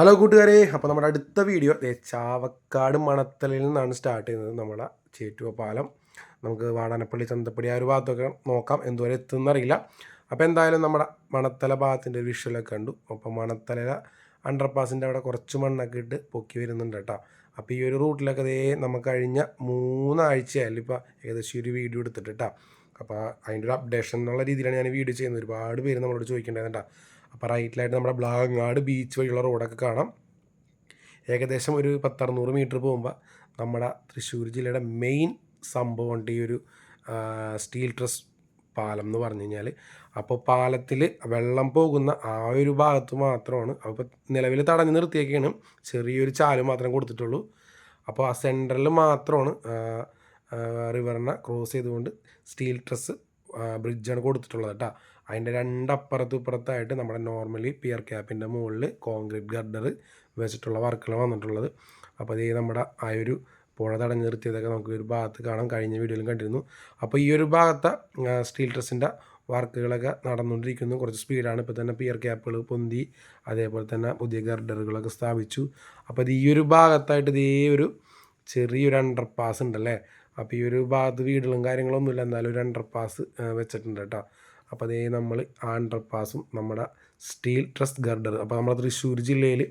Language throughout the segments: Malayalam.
ഹലോ കൂട്ടുകാരെ അപ്പോൾ നമ്മുടെ അടുത്ത വീഡിയോ ചാവക്കാട് മണത്തലിൽ നിന്നാണ് സ്റ്റാർട്ട് ചെയ്യുന്നത് നമ്മുടെ ചേറ്റുവ പാലം നമുക്ക് വാടാനപ്പള്ളി ചന്തപ്പടി ആ ഒരു ഭാഗത്തൊക്കെ നോക്കാം എന്തുവരെ എത്തുന്നറിയില്ല അപ്പോൾ എന്തായാലും നമ്മുടെ മണത്തല ഭാഗത്തിന്റെ വിഷ്വലൊക്കെ കണ്ടു. അപ്പോൾ മണത്തല അണ്ടർ പാസിന്റെ അവിടെ കുറച്ച് മണ്ണൊക്കെ ഇട്ട് പൊക്കി വരുന്നുണ്ട് കേട്ടോ. അപ്പോൾ ഈ ഒരു റൂട്ടിലൊക്കെ ദേ നമുക്ക് കഴിഞ്ഞ മൂന്നാഴ്ചയായാലും ഇപ്പോൾ ഏകദേശം ഒരു വീഡിയോ എടുത്തിട്ട് കേട്ടോ. അപ്പോൾ അതിന്റെ ഒരു അപ്ഡേഷൻ എന്നുള്ള രീതിയിലാണ് ഞാൻ വീഡിയോ ചെയ്യുന്നത്. ഒരുപാട് പേര് നമ്മളോട് ചോദിക്കേണ്ടതുണ്ട് അപ്പോൾ റൈറ്റിലായിട്ട് നമ്മുടെ ബ്ലാങ്ങാട് ബീച്ച് വഴിയുള്ള റോഡൊക്കെ കാണാം. ഏകദേശം ഒരു പത്തറുന്നൂറ് മീറ്റർ പോകുമ്പോൾ നമ്മുടെ തൃശ്ശൂർ ജില്ലയുടെ മെയിൻ സംഭവമുണ്ട് ഈ ഒരു സ്റ്റീൽ ട്രസ് പാലം എന്ന് പറഞ്ഞു കഴിഞ്ഞാൽ അപ്പോൾ പാലത്തിൽ വെള്ളം പോകുന്ന ആ ഒരു ഭാഗത്ത് മാത്രമാണ് അപ്പോൾ നിലവിൽ തടഞ്ഞു നിർത്തിയൊക്കെയാണ് ചെറിയൊരു ചാൽ മാത്രം കൊടുത്തിട്ടുള്ളൂ. അപ്പോൾ ആ സെന്ററിൽ മാത്രമാണ് റിവറിനെ ക്രോസ് ചെയ്തുകൊണ്ട് സ്റ്റീൽ ട്രസ് ബ്രിഡ്ജാണ് കൊടുത്തിട്ടുള്ളത് കേട്ടോ അതിന്റെ രണ്ടപ്പുറത്തും ഇപ്പുറത്തായിട്ട് നമ്മുടെ നോർമലി പിയർ ക്യാപ്പിന്റെ മുകളിൽ കോൺക്രീറ്റ് ഗർഡർ വെച്ചിട്ടുള്ള വർക്കുകൾ വന്നിട്ടുള്ളത്. അപ്പോൾ ഇത് നമ്മുടെ ആ ഒരു പുഴ തടഞ്ഞു നിർത്തിയതൊക്കെ നമുക്ക് ഒരു ഭാഗത്ത് കാണാൻ കഴിഞ്ഞ വീഡിയോയിലും കണ്ടിരുന്നു. അപ്പോൾ ഈ ഒരു ഭാഗത്തെ സ്റ്റീൽ ഡ്രസ്സിന്റെ വർക്കുകളൊക്കെ നടന്നുകൊണ്ടിരിക്കുന്നു. കുറച്ച് സ്പീഡാണ് ഇപ്പോൾ തന്നെ പിയർ ക്യാപ്പുകൾ പൊന്തി അതേപോലെ തന്നെ പുതിയ ഗർഡറുകളൊക്കെ സ്ഥാപിച്ചു. അപ്പോൾ ഇത് ഈ ഒരു ഭാഗത്തായിട്ട് ഇതേ ഒരു ചെറിയൊരു അണ്ടർ പാസ് ഉണ്ടല്ലേ? അപ്പോൾ ഈ ഒരു ഭാഗത്ത് വീടുകളും കാര്യങ്ങളൊന്നുമില്ല. എന്നാലും ഒരു അണ്ടർ പാസ് വെച്ചിട്ടുണ്ട് കേട്ടോ. അപ്പോൾ അതേ നമ്മൾ ആ അണ്ടർ പാസും നമ്മുടെ സ്റ്റീൽ ട്രസ് ഗർഡർ അപ്പോൾ നമ്മുടെ തൃശ്ശൂർ ജില്ലയിൽ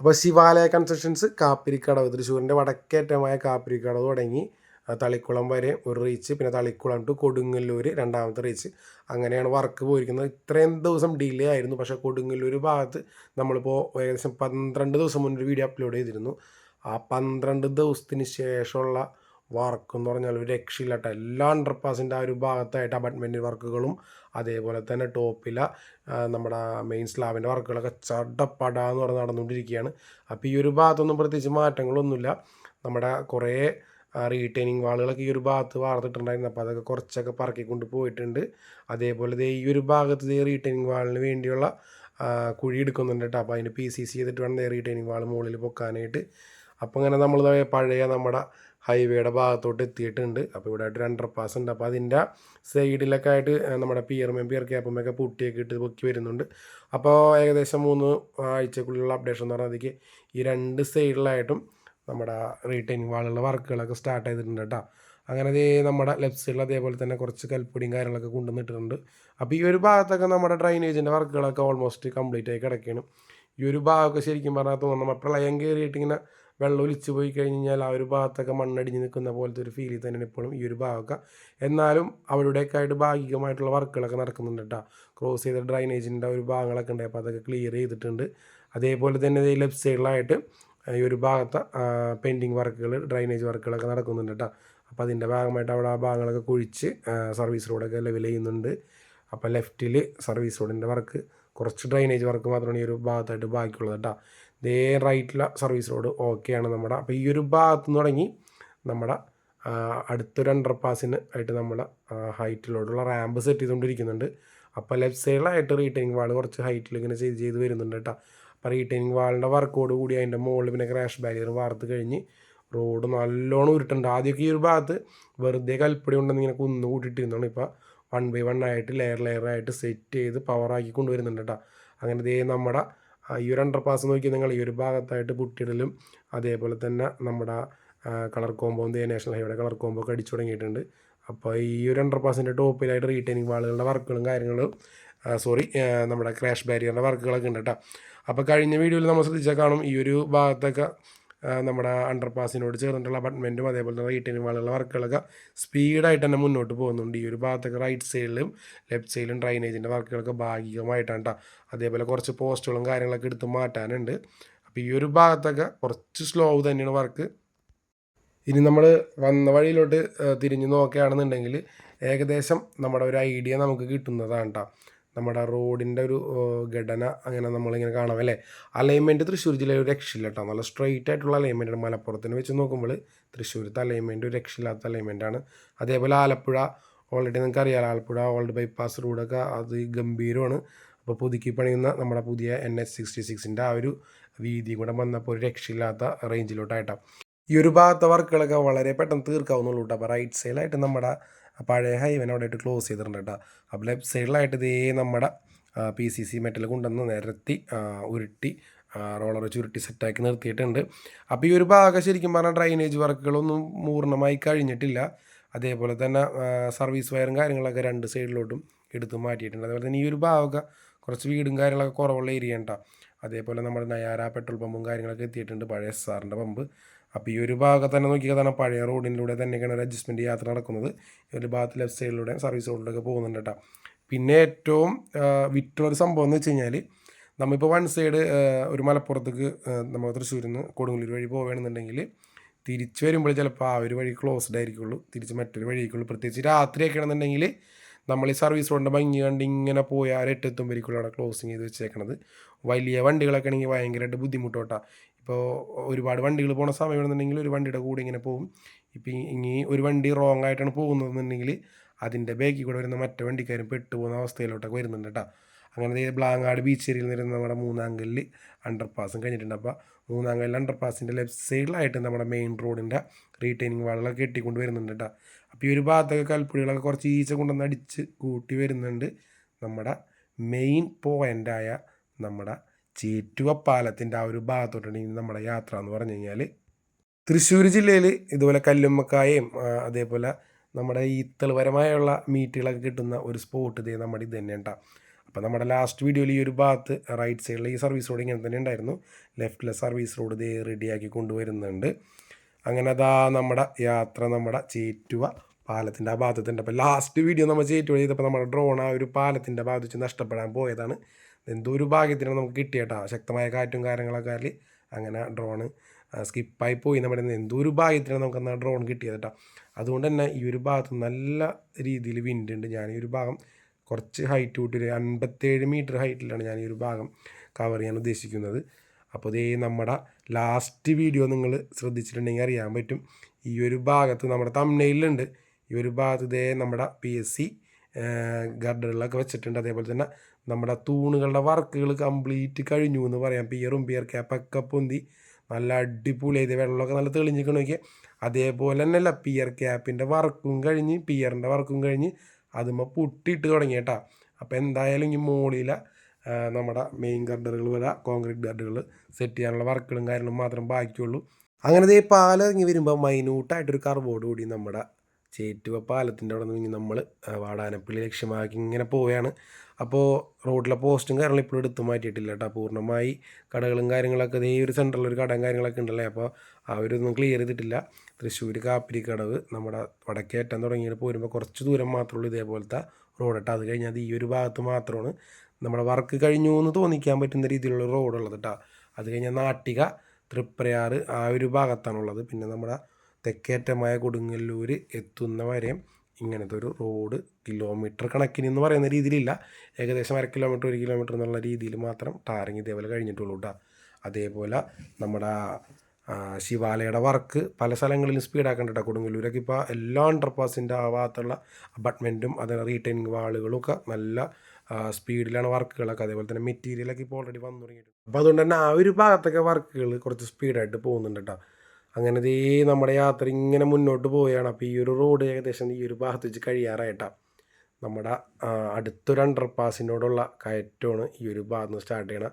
അപ്പോൾ ശിവാലയ കൺസ്ട്രക്ഷൻസ് കാപ്പിരിക്കടവ് തൃശ്ശൂരിന്റെ വടക്കേറ്റമായ കാപ്പിരിക്കടവ് തുടങ്ങി. തളിക്കുളം വരെ ഒരു റീച്ച് പിന്നെ തളിക്കുളം ടു കൊടുങ്ങല്ലൂർ രണ്ടാമത്തെ റീച്ച് അങ്ങനെയാണ് വർക്ക് പോയിരിക്കുന്നത്. ഇത്രയും ദിവസം ഡിലേ ആയിരുന്നു. പക്ഷേ കൊടുങ്ങല്ലൂർ ഭാഗത്ത് നമ്മളിപ്പോൾ ഏകദേശം പന്ത്രണ്ട് ദിവസം മുന്നൊരു വീഡിയോ അപ്ലോഡ് ചെയ്തിരുന്നു. ആ പന്ത്രണ്ട് ദിവസത്തിന് ശേഷമുള്ള വർക്ക് എന്ന് പറഞ്ഞാൽ ഒരു രക്ഷയില്ല കേട്ടോ എല്ലാ അണ്ടർപാസിന്റെ ആ ഒരു ഭാഗത്തായിട്ട് അബട്ട്മെന്റ് വർക്കുകളും അതേപോലെ തന്നെ ടോപ്പില നമ്മുടെ മെയിൻ സ്ലാബിന്റെ വർക്കുകളൊക്കെ ചടപ്പട എന്ന് പറഞ്ഞ് നടന്നുകൊണ്ടിരിക്കുകയാണ്. അപ്പോൾ ഈ ഒരു ഭാഗത്തൊന്നും പ്രത്യേകിച്ച് മാറ്റങ്ങളൊന്നുമില്ല. നമ്മുടെ കുറേ റീറ്റെയിനിങ് വാളുകളൊക്കെ ഈ ഒരു ഭാഗത്ത് വാർത്തിട്ടുണ്ടായിരുന്നു. അപ്പോൾ അതൊക്കെ കുറച്ചൊക്കെ പറക്കിക്കൊണ്ട് പോയിട്ടുണ്ട്. അതേപോലെ ദേ ഈ ഒരു ഭാഗത്ത് ഈ റീറ്റെയിനിങ് വാളിന് വേണ്ടിയുള്ള കുഴി എടുക്കുന്നുണ്ട് കേട്ടോ. അപ്പോൾ അതിന് പി സി സി ചെയ്തിട്ട് വേണം ദേ റീറ്റെയിനിങ് വാൾ മുകളിൽ പൊക്കാനായിട്ട്. അപ്പോൾ ഇങ്ങനെ നമ്മൾ പഴയ നമ്മുടെ ഹൈവേയുടെ ഭാഗത്തോട്ട് എത്തിയിട്ടുണ്ട്. അപ്പോൾ ഇവിടെ ആയിട്ട് ഒരു അണ്ടർ പാസ് ഉണ്ട്. അപ്പോൾ അതിന്റെ സൈഡിലൊക്കെ ആയിട്ട് നമ്മുടെ പിയർമേം പിയർ ക്യാപ്പും ഒക്കെ പുട്ടിയൊക്കെ ഇട്ട് പൊക്കി വരുന്നുണ്ട്. അപ്പോൾ ഏകദേശം മൂന്ന് ആഴ്ചക്കുള്ളിലുള്ള അപ്ഡേഷൻ എന്ന് പറഞ്ഞാൽ ഈ രണ്ട് സൈഡിലായിട്ടും നമ്മുടെ റീറ്റെയിനിങ് വാളുള്ള വർക്കുകളൊക്കെ സ്റ്റാർട്ട് ചെയ്തിട്ടുണ്ട് കേട്ടോ. അങ്ങനെ ദേ നമ്മുടെ ലെഫ്റ്റ് സൈഡിൽ അതേപോലെ തന്നെ കുറച്ച് കൽപ്പൊടിയും കാര്യങ്ങളൊക്കെ കൊണ്ടുവന്നിട്ടുണ്ട് അപ്പോൾ ഈ ഒരു ഭാഗത്തൊക്കെ നമ്മുടെ ഡ്രൈനേജിന്റെ വർക്കുകളൊക്കെ ഓൾമോസ്റ്റ് കംപ്ലീറ്റ് ആയി കിടക്കുകയാണ് ഈ ഒരു ഭാഗമൊക്കെ ശരിക്കും പറഞ്ഞാൽ തോന്നുന്നു പ്രളയം കയറിയിട്ട് ഇങ്ങനെ വെള്ളം ഒലിച്ച് പോയി കഴിഞ്ഞ് കഴിഞ്ഞാൽ ആ ഒരു ഭാഗത്തൊക്കെ മണ്ണടിഞ്ഞ് നിൽക്കുന്ന പോലത്തെ ഒരു ഫീലിൽ തന്നെയാണ് ഇപ്പോഴും ഈ ഒരു ഭാഗമൊക്കെ. എന്നാലും അവിടെയൊക്കെ ആയിട്ട് ഭാഗികമായിട്ടുള്ള വർക്കുകളൊക്കെ നടക്കുന്നുണ്ട് കേട്ടോ. ക്രോസ് ചെയ്ത ഡ്രൈനേജിന്റെ ഒരു ഭാഗങ്ങളൊക്കെ ഉണ്ട്. അപ്പോൾ അതൊക്കെ ക്ലിയർ ചെയ്തിട്ടുണ്ട്. അതേപോലെ തന്നെ ഈ ലെഫ്റ്റ് സൈഡിലായിട്ട് ഈ ഒരു ഭാഗത്തെ പെയിന്റിങ് വർക്കുകൾ ഡ്രൈനേജ് വർക്കുകളൊക്കെ നടക്കുന്നുണ്ട് കേട്ടോ. അപ്പോൾ അതിന്റെ ഭാഗമായിട്ട് അവിടെ ആ ഭാഗങ്ങളൊക്കെ കുഴിച്ച് സർവീസ് റോഡൊക്കെ ലെവൽ ചെയ്യുന്നുണ്ട്. അപ്പോൾ ലെഫ്റ്റിൽ സർവീസ് റോഡിന്റെ വർക്ക് കുറച്ച് ഡ്രൈനേജ് വർക്ക് മാത്രമാണ് ഈ ഒരു ഭാഗത്തായിട്ട് ബാക്കിയുള്ളത് കേട്ടോ. ഇതേ റൈറ്റിലെ സർവീസ് റോഡ് ഓക്കെയാണ് നമ്മുടെ. അപ്പോൾ ഈ ഒരു ഭാഗത്ത് നിന്ന് തുടങ്ങി നമ്മുടെ അടുത്തൊരു അണ്ടർ പാസിന് ആയിട്ട് നമ്മുടെ ഹൈറ്റിലോട്ടുള്ള റാമ്പ് സെറ്റ് ചെയ്തുകൊണ്ടിരിക്കുന്നുണ്ട്. അപ്പോൾ ലെഫ്റ്റ് സൈഡിലായിട്ട് റീറ്റെയിനിങ് വാൾ കുറച്ച് ഹൈറ്റിൽ ഇങ്ങനെ ചെയ്ത് ചെയ്ത് വരുന്നുണ്ട് കേട്ടോ. അപ്പോൾ റീറ്റെയിനിങ് വാളിന്റെ വർക്കോട് കൂടി അതിന്റെ മുകളിൽ പിന്നെ ക്രാഷ് ബാരിയർ വാർത്ത് കഴിഞ്ഞ് റോഡ് നല്ലോണം ഉരുട്ടുണ്ട്. ആദ്യമൊക്കെ ഈ ഒരു ഭാഗത്ത് വെറുതെ കൽപ്പടി ഉണ്ടെന്ന് ഇങ്ങനെ കുന്നു കൂട്ടിയിട്ടിരുന്നാണ് ഇപ്പോൾ വൺ ബൈ വൺ ആയിട്ട് ലെയർ ലെയർ ആയിട്ട് സെറ്റ് ചെയ്ത് പവറാക്കി കൊണ്ടുവരുന്നുണ്ട് കേട്ടോ. അങ്ങനെ ദേ നമ്മുടെ ഈ ഒരു അണ്ടർ പാസ് നോക്കി നിങ്ങൾ ഈ ഒരു ഭാഗത്തായിട്ട് പുട്ടിയിടലും അതേപോലെ തന്നെ നമ്മുടെ കളർ കോമ്പോ എന്ത് നാഷണൽ ഹൈവേയുടെ കളർ കോമ്പോ ഒക്കെ അടിച്ചു തുടങ്ങിയിട്ടുണ്ട്. അപ്പോൾ ഈ ഒരു അണ്ടർ പാസിന്റെ ടോപ്പിലായിട്ട് റീറ്റൈനിങ് വാളുകളുടെ വർക്കുകളും കാര്യങ്ങളും സോറി നമ്മുടെ ക്രാഷ് ബാരിയറിന്റെ വർക്കുകളൊക്കെ ഉണ്ട് കേട്ടോ അപ്പോൾ കഴിഞ്ഞ വീഡിയോയിൽ നമ്മൾ ശ്രദ്ധിച്ചാൽ കാണും ഈ ഒരു ഭാഗത്തൊക്കെ നമ്മുടെ അണ്ടർ പാസിനോട് ചേർന്നിട്ടുള്ള അപ്പാർട്ട്മെന്റും അതേപോലെ തന്നെ റീറ്റെയിനിങ് വാളുള്ള വർക്കുകളൊക്കെ സ്പീഡായിട്ട് തന്നെ മുന്നോട്ട് പോകുന്നുണ്ട്. ഈ ഒരു ഭാഗത്തൊക്കെ റൈറ്റ് സൈഡിലും ലെഫ്റ്റ് സൈഡിലും ഡ്രൈനേജിന്റെ വർക്കുകളൊക്കെ ഭാഗികമായിട്ടാണ് കേട്ടോ അതേപോലെ കുറച്ച് പോസ്റ്റുകളും കാര്യങ്ങളൊക്കെ എടുത്ത് മാറ്റാനുണ്ട്. അപ്പോൾ ഈ ഒരു ഭാഗത്തൊക്കെ കുറച്ച് സ്ലോ തന്നെയാണ് വർക്ക് ഇനി നമ്മൾ വന്ന വഴിയിലോട്ട് തിരിഞ്ഞ് നോക്കുകയാണെന്നുണ്ടെങ്കിൽ ഏകദേശം നമ്മുടെ ഒരു ഐഡിയ നമുക്ക് കിട്ടുന്നതാണ് കേട്ടോ നമ്മുടെ റോഡിന്റെ ഒരു ഘടന അങ്ങനെ നമ്മളിങ്ങനെ കാണാം അല്ലേ? അലൈൻമെന്റ് തൃശ്ശൂർ ജില്ലയിൽ ഒരു രക്ഷയില്ല കേട്ടോ നല്ല സ്ട്രൈറ്റ് ആയിട്ടുള്ള അലൈൻമെന്റാണ് മലപ്പുറത്തിന് വെച്ച് നോക്കുമ്പോൾ തൃശ്ശൂരത്തെ അലൈൻമെന്റ് ഒരു രക്ഷയില്ലാത്ത അലൈൻമെന്റാണ് അതേപോലെ ആലപ്പുഴ ഓൾറെഡി നിങ്ങൾക്ക് അറിയാം ആലപ്പുഴ ഓൾഡ് ബൈപ്പാസ് റോഡൊക്കെ അത് ഗംഭീരമാണ്. അപ്പോൾ പുതുക്കി പണിയുന്ന നമ്മുടെ പുതിയ എൻ എസ് സിക്സ്റ്റി സിക്സിന്റെ ആ ഒരു വീതി കൂടെ വന്നപ്പോൾ ഒരു രക്ഷയില്ലാത്ത റേഞ്ചിലോട്ടായിട്ടാണ് ഈ ഒരു ഭാഗത്തെ വർക്കുകളൊക്കെ വളരെ പെട്ടെന്ന് തീർക്കാവുന്നുള്ളൂ കേട്ടോ അപ്പോൾ റൈറ്റ് സൈഡിലായിട്ട് നമ്മുടെ പഴയ ഹൈവൻ അവിടെ ആയിട്ട് ക്ലോസ് ചെയ്തിട്ടുണ്ട് കേട്ടോ. അപ്പോൾ ലെഫ്റ്റ് സൈഡിലായിട്ട് ഇതേ നമ്മുടെ പി സി സി മെറ്റൽ കൊണ്ടുവന്ന് നിരത്തി ഉരുട്ടി റോളർ ചുരുട്ടി സെറ്റാക്കി നിർത്തിയിട്ടുണ്ട്. അപ്പോൾ ഈ ഒരു ഭാഗം ശരിക്കും പറഞ്ഞാൽ ഡ്രൈനേജ് വർക്കുകളൊന്നും പൂർണമായി കഴിഞ്ഞിട്ടില്ല. അതേപോലെ തന്നെ സർവീസ് വയറും കാര്യങ്ങളൊക്കെ രണ്ട് സൈഡിലോട്ടും എടുത്ത് മാറ്റിയിട്ടുണ്ട്. അതുപോലെ തന്നെ ഈ ഒരു ഭാഗമൊക്കെ കുറച്ച് വീടും കാര്യങ്ങളൊക്കെ കുറവുള്ള ഏരിയ ഉണ്ടാ അതേപോലെ നമ്മൾ നയാര പെട്രോൾ പമ്പും കാര്യങ്ങളൊക്കെ എത്തിയിട്ടുണ്ട്. പഴയ എസ് ആറിന്റെ പമ്പ്. അപ്പോൾ ഈ ഒരു ഭാഗത്ത് തന്നെ നോക്കിയാൽ തന്നെ പഴയ റോഡിലൂടെ തന്നെയൊക്കെയാണ് ഒരു അഡ്ജസ്റ്റ്മെന്റ് യാത്ര നടക്കുന്നത്. ഒരു ഭാഗത്ത് ലെഫ്റ്റ് സൈഡിലൂടെ സർവീസ് റോഡിലൊക്കെ പോകുന്നുണ്ട് കേട്ടോ. പിന്നെ ഏറ്റവും വിറ്റുള്ളൊരു സംഭവം എന്ന് വെച്ച് കഴിഞ്ഞാൽ നമ്മളിപ്പോൾ വൺ സൈഡ് ഒരു മലപ്പുറത്തേക്ക് നമ്മൾ തൃശ്ശൂരിൽ നിന്ന് കൊടുങ്ങല്ലൂർ വഴി പോവുകയാണെന്നുണ്ടെങ്കിൽ തിരിച്ച് വരുമ്പോൾ ചിലപ്പോൾ ആ ഒരു വഴി ക്ലോസ്ഡ് ആയിരിക്കുള്ളൂ. തിരിച്ച് മറ്റൊരു വഴിക്കുള്ളൂ പ്രത്യേകിച്ച് രാത്രിയൊക്കെ ആണെന്നുണ്ടെങ്കിൽ നമ്മൾ ഈ സർവീസ് റോഡിന്റെ ഭംഗി കണ്ട് ഇങ്ങനെ പോയി പോയാൽ എട്ടെത്തുമ്പോഴേക്കുള്ളതാണ് ക്ലോസിങ് ചെയ്ത് വെച്ചേക്കണത്. വലിയ വണ്ടികളൊക്കെ ആണെങ്കിൽ ഭയങ്കരമായിട്ട് ബുദ്ധിമുട്ടോട്ടാ. ഇപ്പോൾ ഒരുപാട് വണ്ടികൾ പോണ സമയമാണെന്നുണ്ടെങ്കിൽ ഒരു വണ്ടിയുടെ കൂടെ ഇങ്ങനെ പോകും. ഇപ്പം ഇനി ഒരു വണ്ടി റോങ് ആയിട്ടാണ് പോകുന്നതെന്നുണ്ടെങ്കിൽ അതിന്റെ ബാക്കിൽ കൂടെ വരുന്ന മറ്റേ വണ്ടിക്കാരും പെട്ടു പോകുന്ന അവസ്ഥയിലോട്ടൊക്കെ വരുന്നുണ്ട് കേട്ടോ അങ്ങനെ ബ്ലാങ്ങാട് ബീച്ച് ഏരിയയിൽ നമ്മുടെ മൂന്നാങ്കലിൽ അണ്ടർ പാസും കഴിഞ്ഞിട്ടുണ്ട്. അപ്പോൾ മൂന്നാങ്കലിൽ അണ്ടർ പാസിന്റെ ലെഫ്റ്റ് സൈഡിലായിട്ട് നമ്മുടെ മെയിൻ റോഡിന്റെ റീറ്റെയിനിങ് വാളുകളൊക്കെ കെട്ടിക്കൊണ്ട് വരുന്നുണ്ട് കേട്ടോ അപ്പോൾ ഈ ഒരു ഭാഗത്തൊക്കെ കൽപ്പുടികളൊക്കെ കുറച്ച് ഈച്ച കൊണ്ടുവന്ന് അടിച്ച് കൂട്ടി വരുന്നുണ്ട്. നമ്മുടെ മെയിൻ പോയിന്റായ നമ്മുടെ ചേറ്റുവ പാലത്തിന്റെ ആ ഒരു ഭാഗത്തോട്ടാണ് ഇനി നമ്മുടെ യാത്ര എന്ന് പറഞ്ഞു കഴിഞ്ഞാൽ തൃശ്ശൂർ ജില്ലയിൽ ഇതുപോലെ കല്ലുമ്മക്കായയും അതേപോലെ നമ്മുടെ ഈ മീറ്റുകളൊക്കെ കിട്ടുന്ന ഒരു സ്പോട്ട് ഇതേ നമ്മുടെ ഇത് തന്നെ ഉണ്ടാകും അപ്പോൾ നമ്മുടെ ലാസ്റ്റ് വീഡിയോയിൽ ഈ ഒരു ഭാഗത്ത് റൈറ്റ് സൈഡിൽ ഈ സർവീസ് റോഡ് ഇങ്ങനെ തന്നെ ഉണ്ടായിരുന്നു. ലെഫ്റ്റിലെ സർവീസ് റോഡ് ഇതേ റെഡിയാക്കി കൊണ്ടുവരുന്നുണ്ട്. അങ്ങനെ അതാ നമ്മുടെ യാത്ര നമ്മുടെ ചേറ്റുവ പാലത്തിന്റെ ആ ഭാഗത്തുണ്ട്. അപ്പോൾ ലാസ്റ്റ് വീഡിയോ നമ്മൾ ചേറ്റുവ ചെയ്തപ്പോൾ നമ്മുടെ ഡ്രോൺ ആ ഒരു പാലത്തിന്റെ ഭാഗത്ത് വെച്ച് നഷ്ടപ്പെടാൻ പോയതാണ്. എന്തോ ഒരു ഭാഗ്യത്തിനാണ് നമുക്ക് കിട്ടിയേട്ടാ. ശക്തമായ കാറ്റും കാര്യങ്ങളൊക്കെ അങ്ങനെ ഡ്രോണ് സ്കിപ്പായി പോയി നമ്മുടെ എന്തോ ഒരു ഭാഗ്യത്തിനാണ് നമുക്ക് എന്നാൽ ഡ്രോൺ കിട്ടിയത് കേട്ടോ അതുകൊണ്ട് തന്നെ ഈ ഒരു ഭാഗത്ത് നല്ല രീതിയിൽ വിൻഡ് ഉണ്ട്. ഞാൻ ഈ ഒരു ഭാഗം കുറച്ച് ഹൈറ്റ് കൂട്ടി അൻപത്തേഴ് മീറ്റർ ഹൈറ്റിലാണ് ഞാൻ ഈ ഒരു ഭാഗം കവർ ചെയ്യാൻ ഉദ്ദേശിക്കുന്നത്. അപ്പോൾ ഇതേ നമ്മുടെ ലാസ്റ്റ് വീഡിയോ നിങ്ങൾ ശ്രദ്ധിച്ചിട്ടുണ്ടെങ്കിൽ അറിയാൻ പറ്റും. ഈ ഒരു ഭാഗത്ത് നമ്മുടെ തമ്മിലുണ്ട് ഈ ഒരു ഭാഗത്ത് ഇതേ നമ്മുടെ പി എസ് സി ഗർഡറുകളൊക്കെ വെച്ചിട്ടുണ്ട്. അതേപോലെ തന്നെ നമ്മുടെ തൂണുകളുടെ വർക്കുകൾ കംപ്ലീറ്റ് കഴിഞ്ഞു എന്ന് പറയാം. പിയറും പിയർ ക്യാപ്പൊക്കെ പൊന്തി നല്ല അടിപൊളി. ചെയ്ത് വെള്ളമൊക്കെ നല്ല തെളിഞ്ഞിക്കണ നോക്കിയാൽ അതേപോലെ തന്നെയല്ല പിയർ ക്യാപ്പിന്റെ വർക്കും കഴിഞ്ഞ് പിയറിന്റെ വർക്കും കഴിഞ്ഞ് അതുമ്പോൾ പൊട്ടിയിട്ട് തുടങ്ങി കേട്ടോ. അപ്പോൾ എന്തായാലും ഈ മോളിലെ നമ്മുടെ മെയിൻ ഗർഡറുകൾ വരെ കോൺക്രീറ്റ് ഗർഡറുകൾ സെറ്റ് ചെയ്യാനുള്ള വർക്കുകളും കാര്യങ്ങളും മാത്രം ബാക്കിയുള്ളൂ. അങ്ങനെ ഈ പാലം ഇറങ്ങി വരുമ്പോൾ മൈന്യൂട്ടായിട്ടൊരു കർവോട് കൂടി നമ്മുടെ ചേറ്റുവ പാലത്തിന്റെ അവിടെ നിന്ന് നമ്മൾ വാടാനപ്പള്ളി ലക്ഷ്യമാക്കി ഇങ്ങനെ പോവുകയാണ്. അപ്പോൾ റോഡിലെ പോസ്റ്റും കാര്യങ്ങളും ഇപ്പോഴും എടുത്തു മാറ്റിയിട്ടില്ല കേട്ടോ. പൂർണമായി കടകളും കാര്യങ്ങളൊക്കെ ഈ ഒരു സെന്ററിൽ ഒരു കടയും കാര്യങ്ങളൊക്കെ ഉണ്ടല്ലേ? അപ്പോൾ അവരൊന്നും ക്ലിയർ ചെയ്തിട്ടില്ല. തൃശ്ശൂർ കാപ്പിരി കടവ് നമ്മുടെ വടക്കേറ്റം തുടങ്ങിയിട്ട് പോരുമ്പോൾ കുറച്ച് ദൂരം മാത്രമേ ഉള്ളൂ ഇതേപോലത്തെ റോഡ് കേട്ടോ. അത് കഴിഞ്ഞാൽ ഈ ഒരു ഭാഗത്ത് മാത്രമാണ് നമ്മുടെ വർക്ക് കഴിഞ്ഞു എന്ന് തോന്നിക്കാൻ പറ്റുന്ന രീതിയിലുള്ള റോഡുള്ളത് കേട്ടോ അത് കഴിഞ്ഞാൽ നാട്ടിക തൃപ്രയാറ് ആ ഒരു ഭാഗത്താണുള്ളത്. പിന്നെ നമ്മുടെ തെക്കേറ്റമായ കൊടുങ്ങല്ലൂർ എത്തുന്ന വരെ ഇങ്ങനത്തെ ഒരു റോഡ് കിലോമീറ്റർ കണക്കിന് എന്ന് പറയുന്ന രീതിയിലില്ല. ഏകദേശം അര കിലോമീറ്റർ ഒരു കിലോമീറ്റർ എന്നുള്ള രീതിയിൽ മാത്രം ടാറിങ് ഇതേപോലെ കഴിഞ്ഞിട്ടുള്ളൂ കേട്ടോ അതേപോലെ നമ്മുടെ ശിവാലയുടെ വർക്ക് പല സ്ഥലങ്ങളിലും സ്പീഡാക്കേണ്ട കൊടുങ്ങല്ലൂരൊക്കെ ഇപ്പോൾ എല്ലാ അണ്ടർപാസിന്റെ ആ ഭാഗത്തുള്ള അപ്പാർട്ട്മെന്റും അതിന് റീറ്റെയിനിങ് വാളുകളും ഒക്കെ നല്ല സ്പീഡിലാണ് വർക്കുകളൊക്കെ. അതേപോലെ തന്നെ മെറ്റീരിയലൊക്കെ ഇപ്പോൾ ഓൾറെഡി വന്നു തുടങ്ങിയിട്ടുണ്ട്. അപ്പോൾ അതുകൊണ്ട് തന്നെ ആ ഒരു ഭാഗത്തൊക്കെ വർക്കുകൾ കുറച്ച് സ്പീഡായിട്ട് പോകുന്നുണ്ട് കേട്ടോ അങ്ങനെ ദേ നമ്മുടെ യാത്ര ഇങ്ങനെ മുന്നോട്ട് പോവുകയാണ്. അപ്പോൾ ഈ ഒരു റോഡ് ഏകദേശം ഈ ഒരു ഭാഗത്ത് വെച്ച് കഴിയാറായിട്ടാണ് നമ്മുടെ അടുത്തൊരു അണ്ടർപാസിനോടുള്ള കയറ്റമാണ് ഈ ഒരു ഭാഗത്ത് നിന്ന് സ്റ്റാർട്ട് ചെയ്യണം.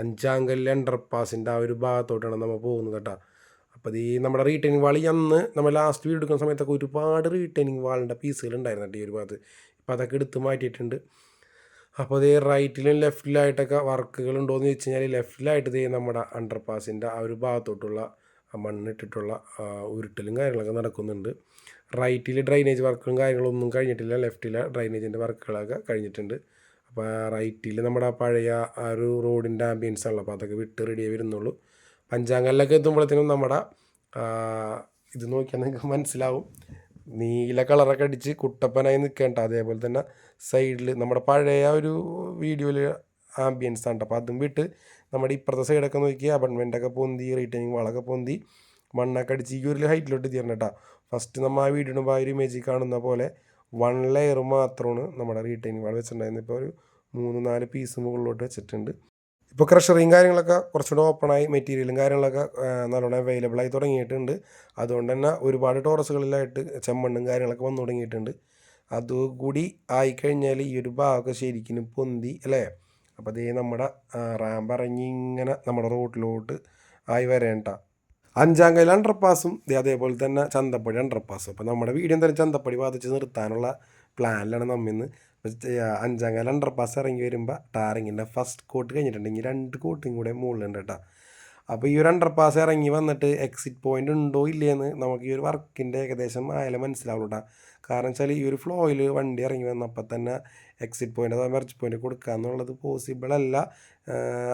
അഞ്ചാങ്കല്ല് അണ്ടർ പാസിന്റെ ആ ഒരു ഭാഗത്തോട്ടാണ് നമ്മൾ പോകുന്നത് കേട്ടോ അപ്പോൾ ഈ നമ്മുടെ റീറ്റെയിനിങ് വാൾ അന്ന് നമ്മൾ ലാസ്റ്റ് വീട് എടുക്കുന്ന സമയത്തൊക്കെ ഒരുപാട് റീറ്റെയിനിങ് വാളിന്റെ പീസുകൾ ഉണ്ടായിരുന്നു കേട്ടോ ഈ ഒരു ഭാഗത്ത്. ഇപ്പോൾ അതൊക്കെ എടുത്ത് മാറ്റിയിട്ടുണ്ട്. അപ്പോൾ ഇതേ റൈറ്റിലും ലെഫ്റ്റിലായിട്ടൊക്കെ വർക്കുകൾ ഉണ്ടോയെന്ന് വെച്ച് കഴിഞ്ഞാൽ ലെഫ്റ്റിലായിട്ട് ഇതേ നമ്മുടെ അണ്ടർ പാസിന്റെ ആ ഒരു ഭാഗത്തോട്ടുള്ള മണ്ണിട്ടിട്ടുള്ള ഉരുട്ടലും കാര്യങ്ങളൊക്കെ നടക്കുന്നുണ്ട്. റൈറ്റിൽ ഡ്രൈനേജ് വർക്കും കാര്യങ്ങളൊന്നും കഴിഞ്ഞിട്ടില്ല. ലെഫ്റ്റിലെ ഡ്രൈനേജിന്റെ വർക്കുകളൊക്കെ കഴിഞ്ഞിട്ടുണ്ട്. അപ്പോൾ റൈറ്റിൽ നമ്മുടെ പഴയ ആ ഒരു റോഡിന്റെ ആംബിയൻസ് ആണല്ലോ. അപ്പോൾ അതൊക്കെ വിട്ട് റെഡിയായി വരുന്നുള്ളൂ. പഞ്ചാങ്കലിലൊക്കെ എത്തുമ്പോഴത്തേനും നമ്മുടെ ഇത് നോക്കിയാൽ നിങ്ങൾക്ക് മനസ്സിലാവും. നീല കളറൊക്കെ അടിച്ച് കുട്ടപ്പനായി നിൽക്കേണ്ട അതേപോലെ തന്നെ സൈഡിൽ നമ്മുടെ പഴയ ഒരു വീഡിയോയിൽ ആംബിയൻസ് ആണ് അപ്പോൾ അതും വിട്ട് നമ്മുടെ ഇപ്പുറത്തെ സൈഡൊക്കെ നോക്കി അബൺമെന്റൊക്കെ പൊന്തി റീറ്റേണിങ് വളമൊക്കെ പൊന്തി മണ്ണൊക്കെ അടിച്ച് ഈ ഒരു ഹൈറ്റിലോട്ട് തീരണം കേട്ടോ ഫസ്റ്റ് നമ്മൾ ആ വീടിടുമ്പോൾ ആ ഒരു ഇമേജിൽ കാണുന്ന പോലെ വൺ ലെയർ മാത്രമാണ് നമ്മുടെ റീറ്റൈനിങ് വാൾ വെച്ചിട്ടുണ്ടായിരുന്നത്. ഇപ്പോൾ ഒരു മൂന്ന് നാല് പീസ് മുകളിലോട്ട് വെച്ചിട്ടുണ്ട്. ഇപ്പോൾ ക്രഷറിയും കാര്യങ്ങളൊക്കെ കുറച്ചുകൂടെ ഓപ്പണായി മെറ്റീരിയലും കാര്യങ്ങളൊക്കെ നല്ലോണം അവൈലബിൾ ആയി തുടങ്ങിയിട്ടുണ്ട്. അതുകൊണ്ട് തന്നെ ഒരുപാട് ടോറസുകളിലായിട്ട് ചെമ്മണ്ണും കാര്യങ്ങളൊക്കെ വന്നു തുടങ്ങിയിട്ടുണ്ട്. അതുകൂടി ആയിക്കഴിഞ്ഞാൽ ഈ ഒരു ഭാഗമൊക്കെ ശരിക്കും പൊന്തി അല്ലേ? അപ്പോൾ അതേ നമ്മുടെ റാമ്പ് ഇറങ്ങി ഇങ്ങനെ നമ്മുടെ റോട്ടിലോട്ട് ആയി വരേണ്ട അഞ്ചാം കൈയിൽ അണ്ടർപാസും അതേപോലെ തന്നെ ചന്തപ്പടി അണ്ടർപാസും അപ്പോൾ നമ്മുടെ വീട് എന്തായാലും ചന്തപ്പടി ബാധിച്ച് നിർത്താനുള്ള പ്ലാനിലാണ് നമ്മിന്ന്. അഞ്ചാം കാലം അണ്ടർപാസ് ഇറങ്ങി വരുമ്പോൾ ടാറിങ്ങിന്റെ ഫസ്റ്റ് കോട്ട് കഴിഞ്ഞിട്ടുണ്ടെങ്കിൽ രണ്ട് കോട്ടും കൂടെ മുകളിലുണ്ട് കേട്ടോ. അപ്പോൾ ഈ ഒരു അണ്ടർ പാസ് ഇറങ്ങി വന്നിട്ട് എക്സിറ്റ് പോയിന്റ് ഉണ്ടോ ഇല്ലയെന്ന് നമുക്ക് ഈ ഒരു വർക്കിന്റെ ഏകദേശം ആയാലും മനസ്സിലാവുള്ളൂ കേട്ടോ കാരണം വെച്ചാൽ ഈ ഒരു ഫ്ലോയിൽ വണ്ടി ഇറങ്ങി വന്നപ്പോൾ തന്നെ എക്സിറ്റ് പോയിന്റ് അഥവാ മെർച്ച് പോയിന്റ് കൊടുക്കുക എന്നുള്ളത് പോസിബിൾ അല്ല.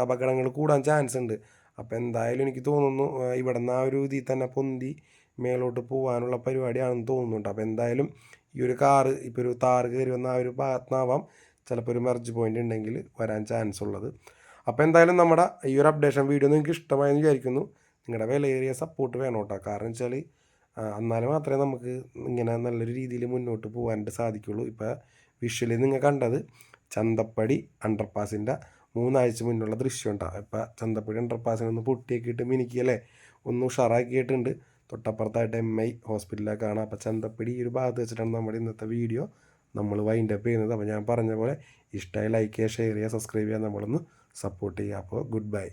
അപകടങ്ങൾ കൂടാൻ ചാൻസ് ഉണ്ട്. അപ്പോൾ എന്തായാലും എനിക്ക് തോന്നുന്നു ഇവിടെ നിന്ന് ആ ഒരു ഇതിൽ തന്നെ പൊന്തി മേലോട്ട് പോകാനുള്ള പരിപാടിയാണെന്ന് തോന്നുന്നുണ്ട് അപ്പോൾ എന്തായാലും ഈ ഒരു കാറ് ഇപ്പോൾ ഒരു താറ് കയറി വന്ന ആ ഒരു ഭാഗത്തുനിന്നാവാം ചിലപ്പോൾ ഒരു മെർജ് പോയിന്റ് ഉണ്ടെങ്കിൽ വരാൻ ചാൻസ് ഉള്ളത്. അപ്പോൾ എന്തായാലും നമ്മുടെ ഈ ഒരു അപ്ഡേഷൻ വീഡിയോ നിങ്ങൾക്ക് ഇഷ്ടമായെന്ന് വിചാരിക്കുന്നു. നിങ്ങളുടെ വിലയേറിയ സപ്പോർട്ട് വേണം കേട്ടോ കാരണം വെച്ചാൽ എന്നാലും മാത്രമേ നമുക്ക് ഇങ്ങനെ നല്ലൊരു രീതിയിൽ മുന്നോട്ട് പോകാനായിട്ട് സാധിക്കുള്ളൂ. ഇപ്പോൾ വിഷ്വലി നിങ്ങൾ കണ്ടത് ചന്തപ്പടി അണ്ടർപാസിന്റെ മൂന്നാഴ്ച മുന്നുള്ള ദൃശ്യം ഉണ്ടാകും ഇപ്പം ചന്തപ്പടി അണ്ടർപാസിനൊന്ന് പൊട്ടിയൊക്കെ മിനിക്കല്ലേ ഒന്ന് ഉഷാറാക്കിയിട്ടുണ്ട്. തൊട്ടപ്പുറത്തായിട്ട് എം ഐ ഹോസ്പിറ്റലിലേക്കാണ് അപ്പം ചന്തപ്പടി ഒരു ഭാഗത്ത് വെച്ചിട്ടാണ് നമ്മുടെ ഇന്നത്തെ വീഡിയോ നമ്മൾ വൈൻഡ് അപ്പ് ചെയ്യുന്നത്. അപ്പോൾ ഞാൻ പറഞ്ഞ പോലെ ഇഷ്ടമായി ലൈക്ക് ചെയ്യുക ഷെയർ ചെയ്യുക സബ്സ്ക്രൈബ് ചെയ്യുക. നമ്മളൊന്ന് സപ്പോർട്ട് ചെയ്യുക. അപ്പോൾ ഗുഡ് ബൈ